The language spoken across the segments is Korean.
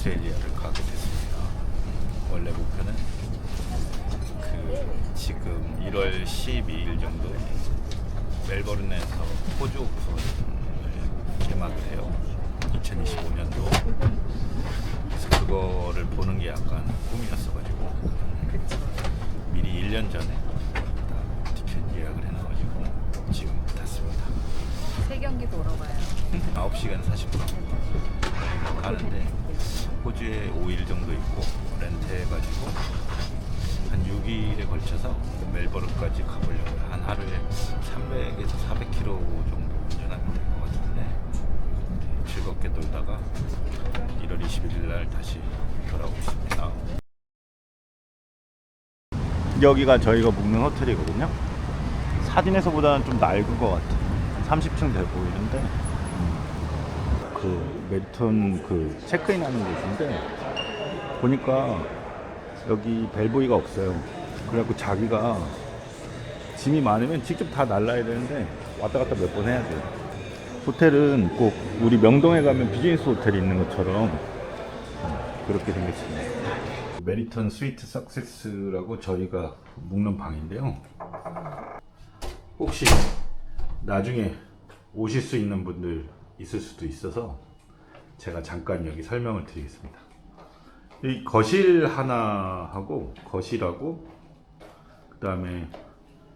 오스트레일리아를 가게 됐습니다. 원래 목표는 그 지금 1월 12일 정도에 멜버른에서 호주 오픈을 개막을 해요. 2025년도. 그래서 그거를 보는 게 약간 꿈이었어가지고 미리 1년 전에 다 티켓 예약을 해놔가지고 지금 탔습니다. 세 경기 보러 가요. 9시간 40분 가는데 호주에 5일 정도 있고 렌트해가지고 한 6일에 걸쳐서 멜버른까지 가보려고. 한 하루에 300에서 400km 정도 운전하면 될 것 같은데 네, 즐겁게 놀다가 1월 21일 날 다시 돌아오겠습니다. 여기가 저희가 묵는 호텔이거든요. 사진에서보다는 좀 낡은 것 같아. 한 30층 돼 보이는데 음, 그 메리턴 그 체크인 하는 곳인데 보니까 여기 벨보이가 없어요. 그래갖고 자기가 짐이 많으면 직접 다 날라야 되는데 왔다 갔다 몇 번 해야 돼요. 호텔은 꼭 우리 명동에 가면 비즈니스 호텔이 있는 것처럼 음, 그렇게 생겼습니다. 메리턴 스위트 석세스라고 저희가 묵는 방인데요. 혹시 나중에 오실 수 있는 분들 있을 수도 있어서 제가 잠깐 여기 설명을 드리겠습니다. 이 거실 하나 하고 거실하고 그 다음에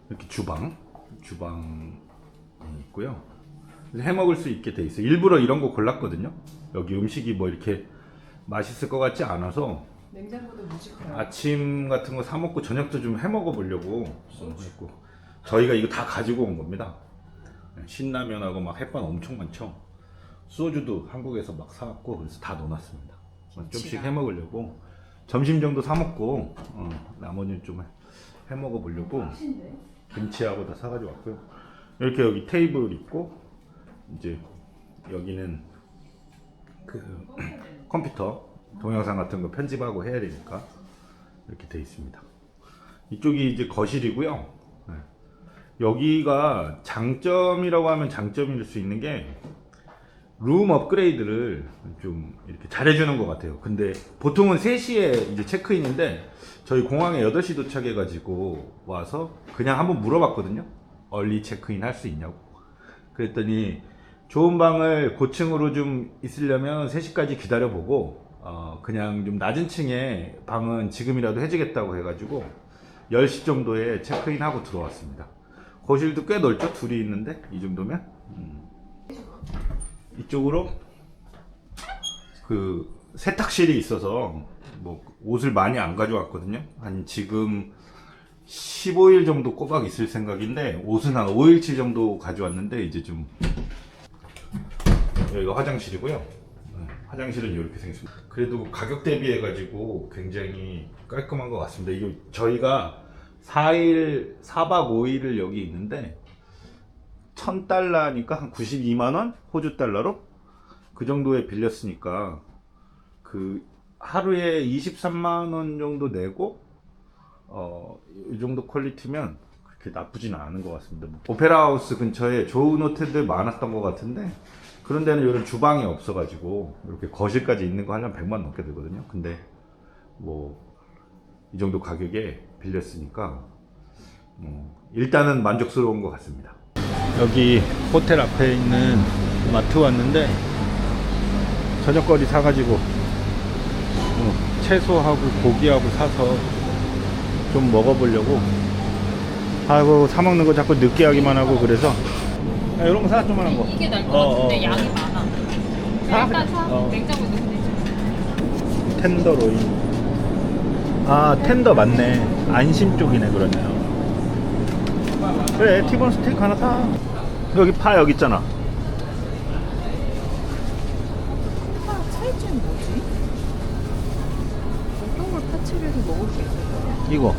이렇게 주방 주방이 있고요. 해 먹을 수 있게 돼 있어요. 일부러 이런 거 골랐거든요. 여기 음식이 뭐 이렇게 맛있을 것 같지 않아서 냉장고도 무지해요. 아침 같은 거 사 먹고 저녁도 좀 해 먹어 보려고 했고 저희가 이거 다 가지고 온 겁니다. 신라면하고 막 햇반 엄청 많죠. 소주도 한국에서 막 사왔고 그래서 다 넣어놨습니다. 좀씩 해 먹으려고 점심 정도 사 먹고 어, 나머지는 좀 해 먹어 보려고 김치하고 다 사가지고 왔고요. 이렇게 여기 테이블 있고 이제 여기는 그 컴퓨터 동영상 같은 거 편집하고 해야 되니까 이렇게 돼 있습니다. 이쪽이 이제 거실이고요. 네. 여기가 장점이라고 하면 장점일 수 있는 게 룸 업그레이드를 좀 이렇게 잘해주는 것 같아요. 근데 보통은 3시에 이제 체크인인데 저희 공항에 8시 도착해가지고 와서 그냥 한번 물어봤거든요. 얼리 체크인 할 수 있냐고. 그랬더니 좋은 방을 고층으로 좀 있으려면 3시까지 기다려보고 어, 그냥 좀 낮은 층에 방은 지금이라도 해주겠다고 해가지고 10시 정도에 체크인하고 들어왔습니다. 거실도 꽤 넓죠? 둘이 있는데 이 정도면 음. 이쪽으로 그 세탁실이 있어서 뭐 옷을 많이 안 가져왔거든요. 한 지금 15일 정도 꼬박 있을 생각인데 옷은 한 5일치 정도 가져왔는데 이제 좀 여기가 화장실이고요. 네, 화장실은 이렇게 생겼습니다. 그래도 가격 대비해 가지고 굉장히 깔끔한 것 같습니다. 이게 저희가 4일 4박 5일을 여기 있는데 1000달러니까 한 92만 원 호주 달러로 그 정도에 빌렸으니까 그 하루에 23만 원 정도 내고 어, 이 정도 퀄리티면 그렇게 나쁘지는 않은 것 같습니다. 뭐 오페라 하우스 근처에 좋은 호텔들 많았던 것 같은데 그런 데는 이런 주방이 없어가지고 이렇게 거실까지 있는 거 하려면 100만 넘게 들거든요. 근데 뭐 이 정도 가격에 빌렸으니까 뭐 일단은 만족스러운 것 같습니다. 여기 호텔 앞에 있는 마트 왔는데 저녁거리 사가지고 어, 채소하고 고기하고 사서 좀 먹어보려고 하고 사 먹는 거 자꾸 늦게 하기만 하고 그래서 야, 이런 거 사 조만한 거 이게 나을 것 어, 같은데 어. 양이 많아. 사? 일단 사. 어. 냉장고에 넣으면 되지. 텐더로인 아 텐더 맞네 안심 쪽이네 그러네요 그래 티본 스테이크 하나 사 여기 파 여기 있잖아 파 차이점이 뭐지? 어떤 걸 파츠리에서 먹을 수 있을까? 이거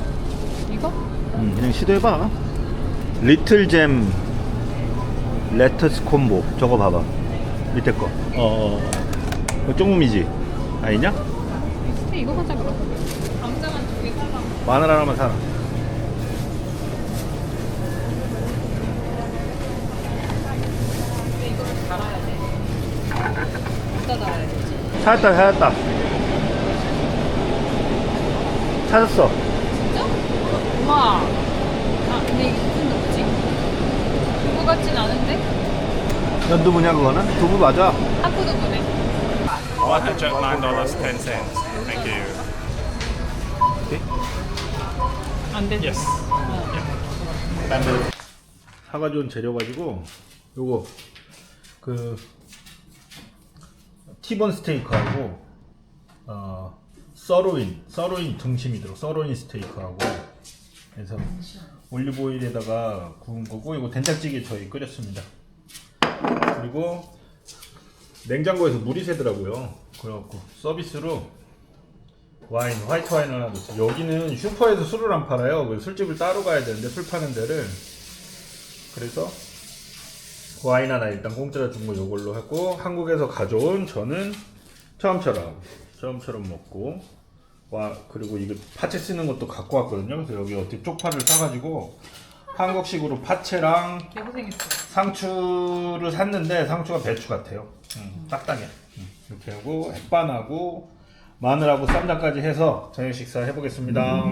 이거? 음, 그냥 시도해봐 리틀 잼 레터스 콤보 저거 봐봐 밑에 거 어 어 어. 조금이지 아니냐? 스테 이거 사자 그럼. 감자만 두개 사라. 마늘 하나만 사라 근데 이거를 달아야 돼. 어디다 달아야 되지? 찾았다 찾았다 찾았어. 진짜? 우와. 아, 근데 이게 무슨 두부지? 두부 같진 않은데? 연두부냐 그거는? 두부 맞아. 하프 두부네. I'll have to check nine dollars ten cents. Thank you. 안 돼. Yes. 사가지고 온 재료 가지고 요거 그 티본 스테이크하고 어 서로인 서로인 등심이 들어 서로인 스테이크하고 그래서 올리브 오일에다가 구운 거고 이거 된장찌개 저희 끓였습니다. 그리고 냉장고에서 물이 새더라고요. 그래갖고 서비스로 와인, 화이트 와인 하나 줬어요. 여기는 슈퍼에서 술을 안 팔아요. 술집을 따로 가야 되는데 술 파는 데를 그래서 와인 하나 일단 공짜로 준거 이걸로 하고 한국에서 가져온 저는 처음처럼 처음처럼 먹고 와 그리고 이거 파채 쓰는 것도 갖고 왔거든요. 그래서 여기 어떻게 쪽파를 싸가지고 한국식으로 파채랑 개고생했어. 상추를 샀는데 상추가 배추 같아요. 음, 딱딱해. 음, 이렇게 하고 햇반하고 마늘하고 쌈장까지 해서 저녁 식사 해보겠습니다.